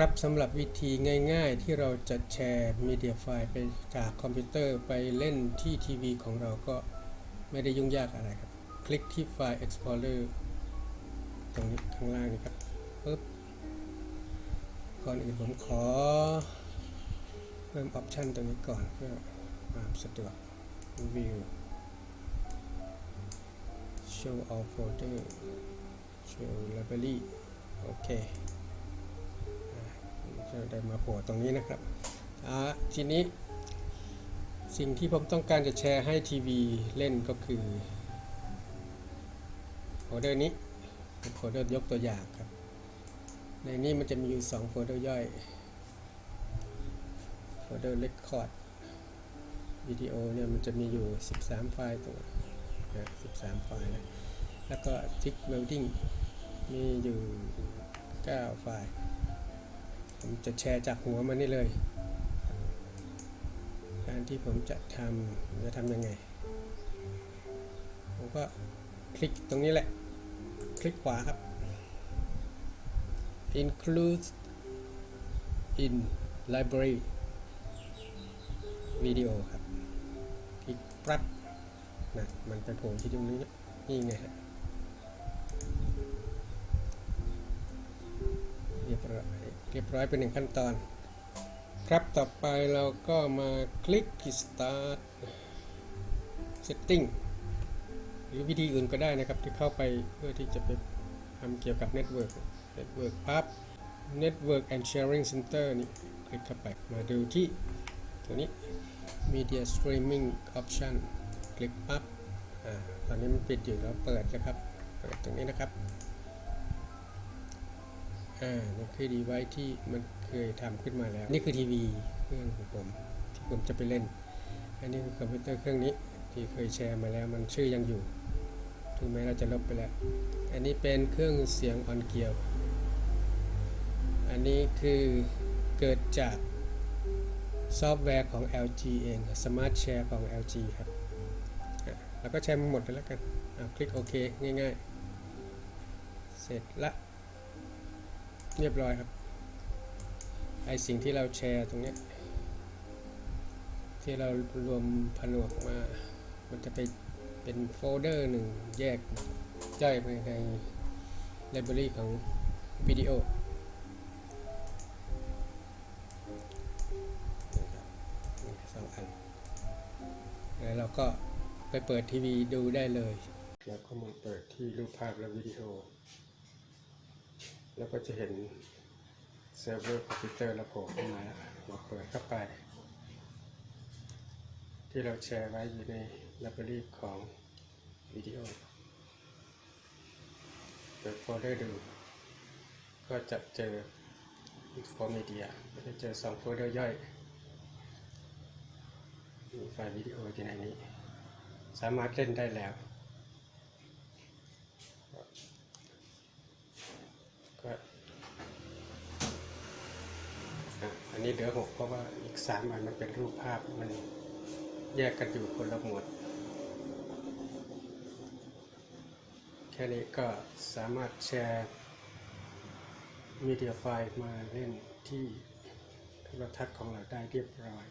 ครับสำหรับวิธีง่ายๆ ที่เราจะแชร์มีเดียไฟล์ไปจากคอมพิวเตอร์ไปเล่นที่ทีวีของเราก็ไม่ได้ยุ่งยากอะไรครับ คลิกที่ไฟล์ Explorer ตรงนี้ข้างล่างนี้ครับปึ๊บก่อนอื่นผมขอเพิ่มออปชันตรงนี้ก่อนเพื่อความสะดวก View Show all folder Show library โอเค ได้มาโผล่ตรงนี้นะครับทีนี้สิ่งที่ผมต้องการจะแชร์ให้ทีวีเล่นก็คือโฟลเดอร์นี้เป็นโฟลเดอร์ยกตัวอย่างครับ ในนี้มันจะมีอยู่2โฟลเดอร์ย่อยโฟลเดอร์ Record วิดีโอเนี่ยมันจะมีอยู่ 13 ไฟล์ตัวนะ13 ไฟล์นะแล้วก็ Tick Welding มีอยู่ 9 ไฟล์ ผมจะแชร์จากหัวมันนี่เลย การที่ผมจะทำจะทำยังไง ผมก็คลิกตรงนี้แหละ คลิกขวาครับ include in library video ครับ คลิกปั๊บนะมันไปโผล่ที่ตรงนี้นะนี่ไงฮะ เรียบร้อยเป็นหนึ่งขั้นตอน ครับต่อไปเราก็มาคลิกที่ start setting หรือวิธีอื่นก็ได้นะครับที่เข้าไปเพื่อที่จะไปทำเกี่ยวกับ network network ปั๊บ network and sharing center นี่คลิกเข้าไปมาดูที่ตัวนี้ media streaming option คลิกปั๊บอ่าตอนนี้มันปิดอยู่เราเปิดนะครับ เปิดตรงนี้นะครับ อ่านี่คือดีไว้ที่มันเคยทำขึ้นมาแล้ว นี่คือทีวีเครื่องของผมที่ผมจะไปเล่น อันนี้คือคอมพิวเตอร์เครื่องนี้ที่เคยแชร์มาแล้วมันชื่อยังอยู่ถึงแม้เราจะลบไปแล้ว อันนี้เป็นเครื่องเสียงออนเกียว อันนี้คือเกิดจากซอฟต์แวร์ของ LG เอง Smart Share ของ LG ครับแล้วก็แชร์มาหมดเลยแล้วกันอะคลิกโอเคง่ายๆ เสร็จละ เรียบร้อยครับ ไอสิ่งที่เราแชร์ตรงนี้ ที่เรารวมผนวกมา มันจะไปเป็นโฟลเดอร์หนึ่งแยกย่อยไปในไลบรารีของวิดีโอนะครับสองอัน แล้วเราก็ไปเปิดทีวีดูได้เลย แล้วก็มาเปิดที่รูปภาพและวิดีโอ แล้วก็จะเห็นเซิร์ฟเวอร์คอมพิวเตอร์ราโผล่ขึ้นมาแล้วเราเปิดเข้าไป ที่เราแชร์ไว้อยู่ในไลบรารีของวิดีโอเปิดโฟลเดอร์ดู ก็จะเจอ Info Media ก็จะเจอสองโฟลเดอร์ย่อยมีไฟล์วิดีโออยู่ในนี้ สามารถเล่นได้แล้ว ก็อะอัน นี้เหลือหกเพราะว่าอีกสามอันมันเป็นรูปภาพมันแยกกันอยู่คนละหมวด แค่นี้ก็สามารถแชร์มีเดียไฟล์มาเล่นที่โทรทัศน์ของเราได้เรียบร้อย